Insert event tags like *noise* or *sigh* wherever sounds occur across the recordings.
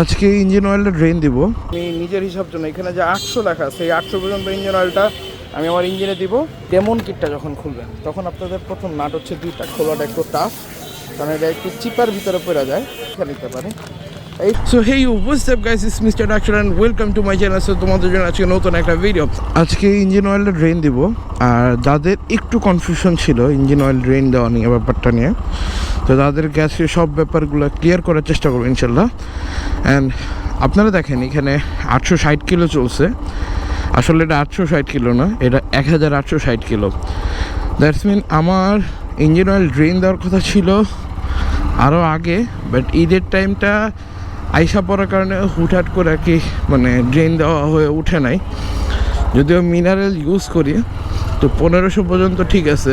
আজকে ইঞ্জিন অয়েলটা ড্রেন দিব। আমি নিজের হিসাব জন্য এখানে যে আটশো লেখা সেই আটশো পর্যন্ত ইঞ্জিন অয়েলটা আমি আমার ইঞ্জিনে দিব। ডেমন কিটটা যখন খুলবেন, তখন আপনাদের প্রথম নাট হচ্ছে দুইটা খোলাটা একটু টাফ কারণ এটা একটু চিপার ভিতরে পড়া যায় খেয়ে নিতে পারে so hey what's up guys is mister doctor and welcome to my channel so তোমাদের জন্য আজকে নতুন একটা ভিডিও আজকে ইঞ্জিন অয়েলটা ড্রেন দিব। আর যাদের একটু কনফিউশন ছিল, ইঞ্জিন অয়েল ড্রেন দেওয়া নিয়ে, ব্যাপারটা নিয়ে, তো তাদেরকে আজকে সব ব্যাপারগুলো ক্লিয়ার করার চেষ্টা করব, ইনশাল্লাহ। অ্যান্ড আপনারা দেখেন, এখানে আটশো ষাট কিলো চলছে। আসলে এটা আটশো ষাট কিলো না, এটা এক হাজার আটশো ষাট কিলো। দ্যাটস মিন আমার ইঞ্জিন অয়েল ড্রেন দেওয়ার কথা ছিল আরও আগে বাট ঈদের টাইমটা আইসা পড়ার কারণে হুটহাট করে আর কি মানে ড্রেন দেওয়া হয়ে উঠে নাই। যদিও মিনারেল ইউজ করি, তো পনেরোশো পর্যন্ত ঠিক আছে।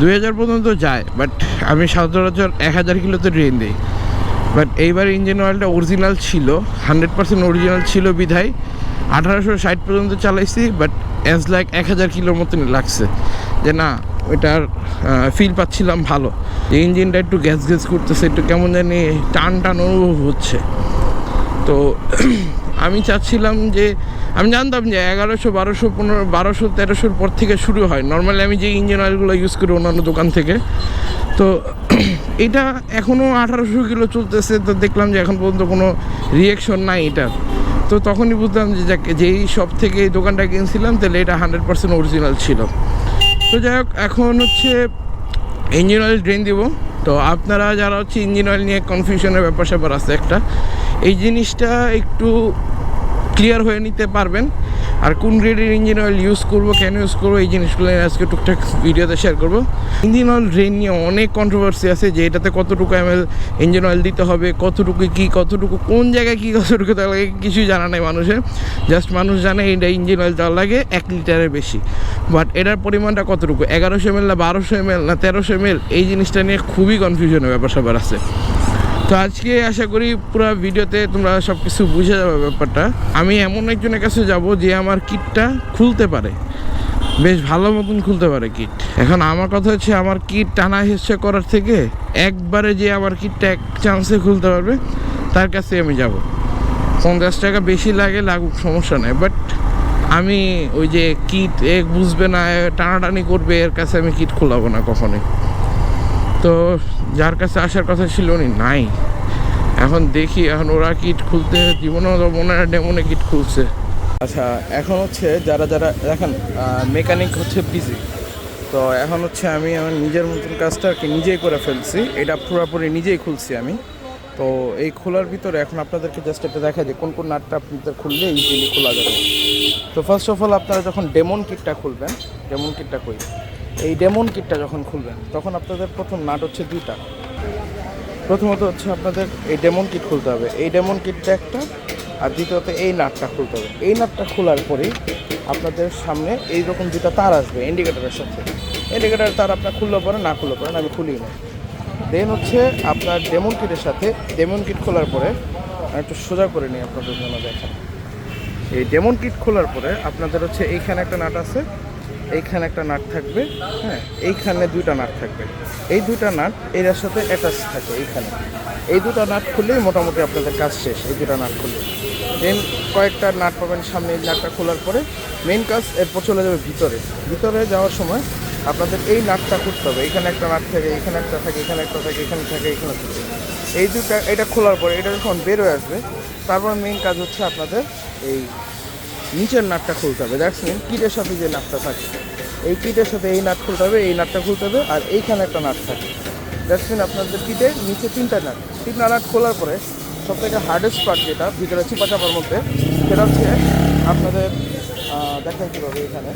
দুই হাজার পর্যন্ত যায় বাট আমি সচরাচর এক হাজার কিলোতে ড্রেন দিই। বাট এইবার ইঞ্জিন অয়েলটা অরিজিনাল ছিল হান্ড্রেড পার্সেন্ট অরিজিনাল ছিল বিধায়। আঠারোশো ষাট পর্যন্ত চালাইছি বাট অ্যাজ লাইক এক হাজার কিলোর মতনই লাগছে। যে না, ওইটার ফিল পাচ্ছিলাম ভালো। যে ইঞ্জিনটা একটু গ্যাস গ্যাস করতেছে, একটু কেমন জানি টান টান অনুভব হচ্ছে। তো *clears throat* আমি চাচ্ছিলাম যে, আমি জানতাম যে এগারোশো, বারোশো, পনেরো, বারোশো, তেরোশোর পর থেকে শুরু হয়। নর্মালি আমি যে ইঞ্জিন অয়েলগুলো ইউজ করি অন্যান্য দোকান থেকে। তো *clears throat* এটা এখনও আঠারোশো কিলো চলতেছে, তো দেখলাম যে এখন পর্যন্ত কোনো রিয়েকশন নাই এটার। তো তখনই বুঝলাম যে যেই সব থেকে এই দোকানটা কিনছিলাম, তাহলে এটা হান্ড্রেড পার্সেন্ট অরিজিনাল ছিল। তো যাই হোক, এখন হচ্ছে ইঞ্জিন অয়েল ড্রেন দিব। তো আপনারা যারা হচ্ছে ইঞ্জিন অয়েল নিয়ে কনফিউশনের ব্যাপার স্যাপার আছে একটা, এই জিনিসটা একটু ক্লিয়ার হয়ে নিতে পারবেন। আর কোন গ্রেডের ইঞ্জিন অয়েল ইউজ করব, কেন ইউজ করব, এই জিনিসগুলো আজকে টুকটাক ভিডিওতে শেয়ার করব। ইঞ্জিন অয়েল ড্রেন নিয়ে অনেক কন্ট্রোভার্সি আছে যে এটাতে কতটুকু এম এল ইঞ্জিন অয়েল দিতে হবে, কতটুকু কী, কতটুকু, কোন জায়গায় কী, কতটুকু দেওয়া লাগে, কিছুই জানা নেই মানুষের। জাস্ট মানুষ জানে এটা ইঞ্জিন অয়েল দেওয়া লাগে এক লিটারের বেশি। বাট এটার পরিমাণটা কতটুকু? এগারোশো এম না বারোশো এম না তেরোশো এম এই জিনিসটা নিয়ে খুবই কনফিউশনের ব্যাপার স্যাপার আছে। তো আজকে আশা করি পুরো ভিডিওতে তোমরা সব কিছু বুঝে যাবে ব্যাপারটা। আমি এমন একজনের কাছে যাব যে আমার কিটটা খুলতে পারে। বেশ ভালো মতন খুলতে পারে কিট। এখন আমার কথা হচ্ছে আমার কিট টানা হিসেবে করার থেকে একবারে যে আমার কিটটা এক চান্সে খুলতে পারবে, তার কাছে আমি যাব। পঞ্চাশ টাকা বেশি লাগে লাগুক, সমস্যা নেই। বাট আমি ওই যে কিট এক বুঝবে না টানাটানি করবে, এর কাছে আমি কিট খোলাবো না কখনোই। তো যার কাছে আসার কথা ছিল উনি, নাই। এখন দেখি, এখন ওরা কিট খুলতে জীবনেও তো মনে ডেমনে কিট খুলছে। আচ্ছা এখন হচ্ছে যারা যারা, দেখেন মেকানিক হচ্ছে বিজি তো এখন হচ্ছে আমি আমার নিজের মতন কাজটা আর কি নিজেই করে ফেলছি। এটা পুরোপুরি নিজেই খুলছি আমি। তো এই খোলার ভিতরে এখন আপনাদেরকে জাস্ট এটা দেখা যায় কোন কোন নাটটা আপনাদের খুললে ইজিলি খোলা যাবে। তো ফার্স্ট অফ অল আপনারা যখন ডেমন কিটটা খুলবেন ডেমন কিটটা কই এই ডেমন কিটটা যখন খুলবেন, তখন আপনাদের প্রথম নাট হচ্ছে দুইটা। প্রথমত হচ্ছে আপনাদের এই ডেমন কিট খুলতে হবে। এই ডেমন কিটটা একটা, আর দ্বিতীয়ত এই নাটটা খুলতে হবে। এই নাটটা খোলার পরেই আপনাদের সামনে এই রকম দুটা তার আসবে ইন্ডিকেটারের সাথে। ইন্ডিকেটার তার আপনার খুললে পরে না খুললেও পারেন আমি খুলি না। দেন হচ্ছে আপনার ডেমন কিটের সাথে, ডেমন কিট খোলার পরে একটু সোজা করে নিই আপনাদের জন্য দেখেন এই ডেমন কিট খোলার পরে আপনাদের হচ্ছে এইখানে একটা নাট আছে। এইখানে একটা নাট থাকবে হ্যাঁ এইখানে দুইটা নাট থাকবে। এই দুইটা নাট এর সাথে অ্যাটাচ থাকে এইখানে। এই দুটো নাট খুললেই মোটামুটি আপনাদের কাজ শেষ, এই দুটো নাট খুললে। দেন কয়েকটা নাট পাবেন সামনে এই নাটটা খোলার পরে। মেন কাজ এরপর চলে যাবে ভিতরে। ভিতরে যাওয়ার সময় আপনাদের এই নাটটা খুলতে হবে। এখানে একটা নাট থাকে, এখানে একটা থাকে, এখানে একটা থাকে, এখানে থাকে এখানে থাকে। এই দুটা এটা খোলার পরে এটা যখন বের হয়ে আসবে, তারপর মেন কাজ হচ্ছে আপনাদের এই নিচের নাটটা খুলতে হবে। দ্যাটস মিন কিটের সাথে যে নাটটা থাকে, এই কিটের সাথে এই নাট খুলতে হবে, এই নাটটা খুলতে হবে, আর এইখানে একটা নাট থাকে। দ্যাটস মিন আপনাদের কিটে নিচে তিনটা নাট। তিনটা নাট খোলার পরে সব থেকে হার্ডেস্ট পার্ট যেটা, ভিতরে চিপা চাপার মধ্যে, সেটা হচ্ছে আপনাদের দেখাই কীভাবে এখানে।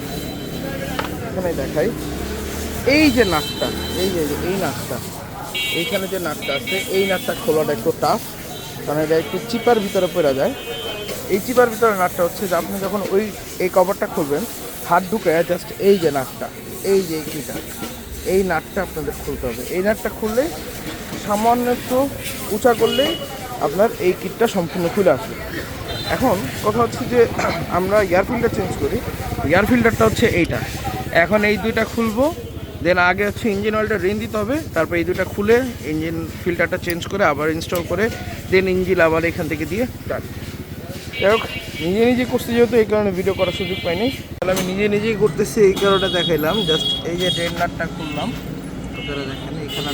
এখানে দেখাই। এই যে নাটটা, এই যে, এই নাটটা, এইখানে যে নাটটা আছে, এই নাটটা খোলাটা একটু টাফ কারণ এটা একটু চিপার ভিতরে পড়া যায়। এই চিপার ভিতরে নাটটা হচ্ছে যে আপনি যখন ওই, এই কভারটা খুলবেন, হাত ঢুকে জাস্ট এই যে নাটটা, এই যে কিটা এই নাটটা আপনাদের খুলতে হবে। এই নাটটা খুললে সামান্য একটু উঁচা করলেই আপনার এই কিটটা সম্পূর্ণ খুলে আসবে। এখন কথা হচ্ছে যে *clears throat* আমরা এয়ার ফিল্টার চেঞ্জ করি। এয়ার ফিল্টারটা হচ্ছে এইটা। এখন এই দুইটা খুলবো দেন আগে হচ্ছে ইঞ্জিন অয়েলটা রিন দিতে হবে, তারপর এই দুটা খুলে ইঞ্জিন ফিল্টারটা চেঞ্জ করে আবার ইনস্টল করে দেন ইঞ্জিন আবার এখান থেকে দিয়ে স্টার্ট যাই হোক, নিজে নিজে করছি যেহেতু, এই কারণে ভিডিও করার সুযোগ পাইনি। তাহলে আমি নিজে নিজেই করতেছি, এই কারণে দেখাইলাম। জাস্ট এই যে ড্রেন নাটটা খুললাম। আপনারা দেখেন, এখানে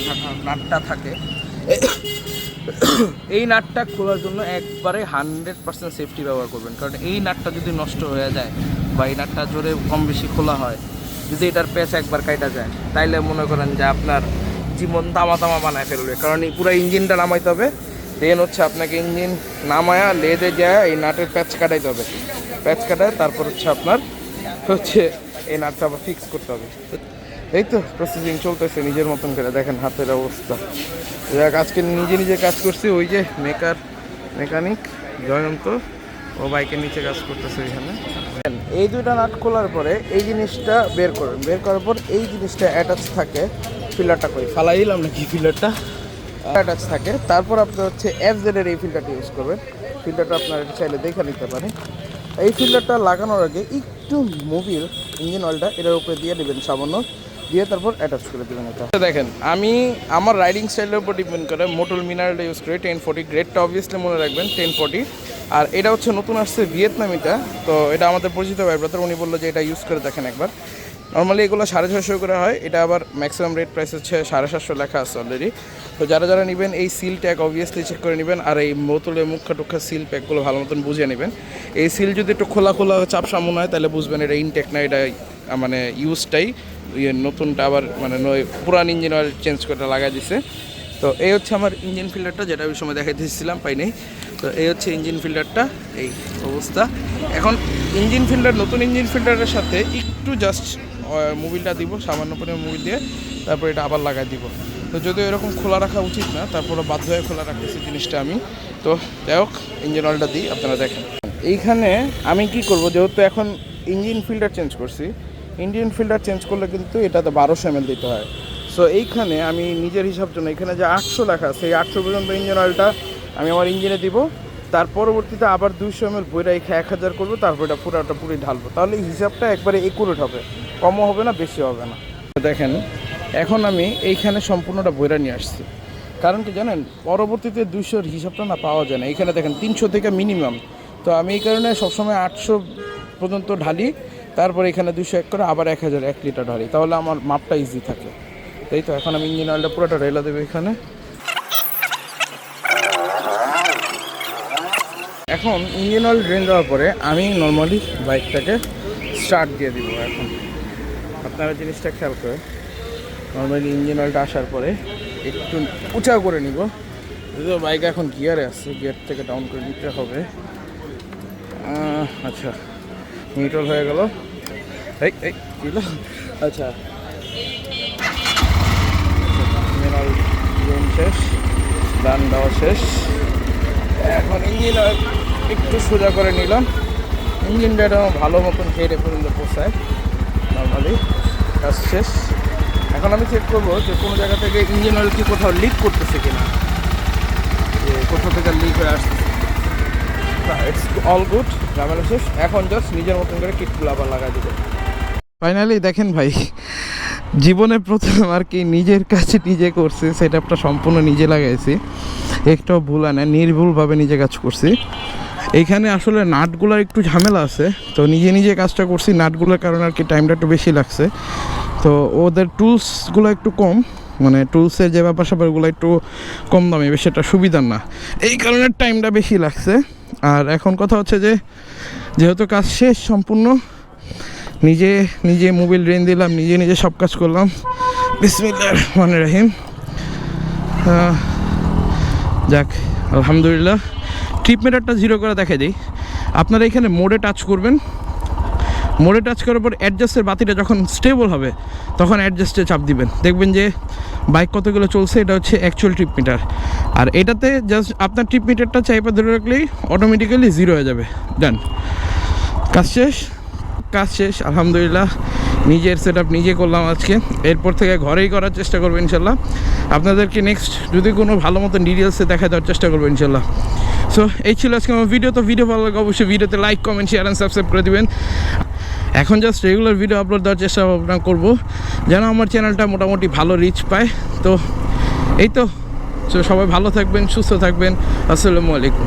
নাটটা থাকে। এই নাটটা খোলার জন্য একবারে হান্ড্রেড পার্সেন্ট সেফটি ব্যবহার করবেন। কারণ এই নাটটা যদি নষ্ট হয়ে যায় বা এই নাটটা জোরে কম বেশি খোলা হয়, যদি এটার পেঁচ একবার কাটা যায়, তাইলে মনে করেন যে আপনার জীবন দামা তামা বানায় ফেলবে। কারণ এই পুরো ইঞ্জিনটা নামাইতে হবে। দেন হচ্ছে আপনাকে ইঞ্জিন নামায়া, লেদে যায়, এই নাটের প্যাচ কাটাইতে হবে। প্যাচ কাটায় তারপর হচ্ছে আপনার হচ্ছে এই নাটটা আবার ফিক্স করতে হবে। এই তো প্রসেসিং চলতেছে নিজের মতন করে। দেখেন হাতের অবস্থা। যাক, আজকে নিজে নিজে কাজ করছি, ওই যে মেকার, মেকানিক, জয়ন্ত। ও বাইকের নিচে কাজ করতেছে এখানে। এই দুইটা নাট খোলার পরে এই জিনিসটা বের করবেন বের করার পর এই জিনিসটা অ্যাটাচ থাকে ফিলারটা কই ফালাই দিলাম নাকি ফিল্টারটা? অ্যাটাচ থাকে। তারপর আপনার হচ্ছে এফ এর এই ফিল্টারটা ইউজ করবেন। ফিল্টারটা আপনার চাইলে দেখে নিতে পারেন। এই ফিল্টারটা লাগানোর আগে একটু মোবিল ইঞ্জিন অয়েলটা এটার উপরে দিয়ে দেবেন সামান্য। দিয়ে তারপর অ্যাটাচ করে দেবেন এটা। দেখেন, আমি আমার রাইডিং স্টাইলের উপর ডিপেন্ড করে মোটল মিনারেলটা ইউজ করি টেন ফোর্টি গ্রেডটা অবভিয়াসলি মনে রাখবেন টেন ফোর্টি আর এটা হচ্ছে নতুন আসছে ভিয়েতনামিটা তো এটা আমাদের পরিচিত ভাই ব্রাদার উনি বলল যে এটা ইউজ করে দেখেন একবার। নর্মালি এগুলো সাড়ে ছশো করে হয়, এটা আবার ম্যাক্সিমাম রেট প্রাইস হচ্ছে সাড়ে সাতশো লেখা আছে অলরেডি তো যারা যারা নেবেন এই সিল ট্যাগ অবভিয়াসলি চেক করে নেবেন, আর এই বোতলে মুখা টুখা সিল প্যাকগুলো ভালো মতন বুঝে নেবেন। এই সিল যদি একটু খোলা খোলা চাপসা মনে হয়, তাহলে বুঝবেন এটা ইনটেক না, এটা মানে ইউজটাই ইয়ে নতুনটা আবার মানে পুরান ইঞ্জিন অয়েল চেঞ্জ করে লাগাই দিছে। তো এই হচ্ছে আমার ইঞ্জিন ফিল্টারটা যেটা ওই সময় দেখাই দিয়েছিলাম পাই নাই তো এই হচ্ছে ইঞ্জিন ফিল্টারটা এই অবস্থা। এখন ইঞ্জিন ফিল্টার নতুন ইঞ্জিন ফিল্টারের সাথে একটু জাস্ট মোবিলটা দিব, সামান্য পরিমাণ মোবিল দিয়ে তারপর এটা আবার লাগাই দিব। তো যদিও এরকম খোলা রাখা উচিত না তারপরে বাধ্য হয়ে খোলা রাখতেছি জিনিসটা আমি। তো যাই হোক ইঞ্জিন অয়েলটা দিই, আপনারা দেখেন। এইখানে আমি কি করব, যেহেতু এখন ইঞ্জিন ফিল্টার চেঞ্জ করছি ইঞ্জিন ফিল্টার চেঞ্জ করলে কিন্তু এটাতে বারোশো এম দিতে হয়। সো এইখানে আমি নিজের হিসাব জন্য, এখানে যে আটশো লেখা সেই আটশো পর্যন্ত ইঞ্জিন অয়েলটা আমি আমার ইঞ্জিনে দিব। তার পরবর্তীতে আবার দুইশো এম এল বইটা এখানে এক হাজার করব, তারপর এটা পুরোটা পুরি ঢালবো। তাহলে হিসাবটা একবারে একুরেট হবে। কমও হবে না বেশি হবে না। দেখেন, এখন আমি এইখানে সম্পূর্ণটা বইরা নিয়ে আসছি। কারণ কি জানেন, পরবর্তীতে দুইশোর হিসাবটা না পাওয়া যায় না। এখানে দেখেন, তিনশো থেকে মিনিমাম তো আমি এই কারণে সবসময় আটশো পর্যন্ত ঢালি, তারপর এখানে দুশো এক করে আবার এক হাজার এক লিটার ঢালি। তাহলে আমার মাপটা ইজি থাকে। তাই তো, এখন আমি ইঞ্জিন অয়েলটা পুরোটা রেলা দেবো এখানে। এখন ইঞ্জিন অয়েল ড্রেন দেওয়ার পরে আমি নর্মালি বাইকটাকে স্টার্ট দিয়ে দিব এখন। আপনারা জিনিসটা খেয়াল করে নর্মালি ইঞ্জিন অয়েলটা আসার পরে একটু উঁচা করে নিব। যদিও বাইক এখন গিয়ারে আছে গিয়ার থেকে ডাউন করে নিতে হবে। আচ্ছা নিউট্রাল হয়ে গেল। এই এই, কি আচ্ছা। শেষ ডান দেওয়া শেষ। এখন ইঞ্জিন অয়েল একটু সোজা করে নিলাম। ইঞ্জিনটা এটা ভালো মতন হেডে পর্যন্ত পোষায় নর্মালি কাজ শেষ। এখন আমি চেক করব যে কোনো জায়গা থেকে ইঞ্জিন অয়েল কি কোথাও লিক করতেছে কিনা। যে কোথাও থেকে লিক হয়ে আসতেছে ইটস অল গুড ঝামেলা শেষ। এখন জাস্ট নিজের মতন করে কিটগুলো আবার লাগাই দেবো। ফাইনালি দেখেন ভাই, জীবনে প্রথম আর কি নিজের কাছে নিজে করছি সেটআপটা সম্পূর্ণ নিজে লাগাইছি। একটাও ভুল আনে নির্ভুলভাবে নিজে কাজ করছি। এইখানে আসলে নাটগুলোর একটু ঝামেলা আছে। তো নিজে নিজে কাজটা করছি, নাটগুলোর কারণে আর কি টাইমটা একটু বেশি লাগছে। তো ওদের টুলসগুলো একটু কম মানে টুলসের যে ব্যাপার স্যাপারগুলো একটু কম দামে একটা সুবিধার না। এই কারণে টাইমটা বেশি লাগছে। আর এখন কথা হচ্ছে যে, যেহেতু কাজ শেষ সম্পূর্ণ, নিজে নিজে মোবিল রেন দিলাম, নিজে নিজে সব কাজ করলাম। বিসমিল্লাহ রহমান রাহিম। যাক, আলহামদুলিল্লাহ। ট্রিপ মিটারটা জিরো করে দেখে দিই। আপনারা এখানে মোড়ে টাচ করবেন। মোড়ে টাচ করার পর অ্যাডজাস্টের বাতিটা যখন স্টেবল হবে, তখন অ্যাডজাস্টে চাপ দিবেন। দেখবেন যে বাইক কতগুলো চলছে, এটা হচ্ছে অ্যাকচুয়াল ট্রিপ মিটার আর এটাতে জাস্ট আপনার ট্রিপ মিটারটা চাইপা ধরে রাখলেই অটোমেটিক্যালি জিরো হয়ে যাবে। ডান কাজ শেষ? কাজ শেষ, আলহামদুলিল্লাহ। নিজের সেট আপ নিজে করলাম আজকে। এরপর থেকে ঘরেই করার চেষ্টা করব ইনশাল্লাহ। আপনাদেরকে নেক্সট যদি কোনো ভালো মতন ডিটেলসে দেখা দেওয়ার চেষ্টা করব ইনশাল্লাহ। সো এই ছিল আজকে আমার ভিডিও তো ভিডিও ভালো লাগে অবশ্যই ভিডিওতে like comment share and subscribe করে দেবেন। এখন জাস্ট রেগুলার ভিডিও আপলোড দেওয়ার চেষ্টা ভাবনা করব। যেন আমার চ্যানেলটা মোটামুটি ভালো রিচ পায়। তো, এই তো। সবাই ভালো থাকবেন, সুস্থ থাকবেন। আসসালামু আলাইকুম।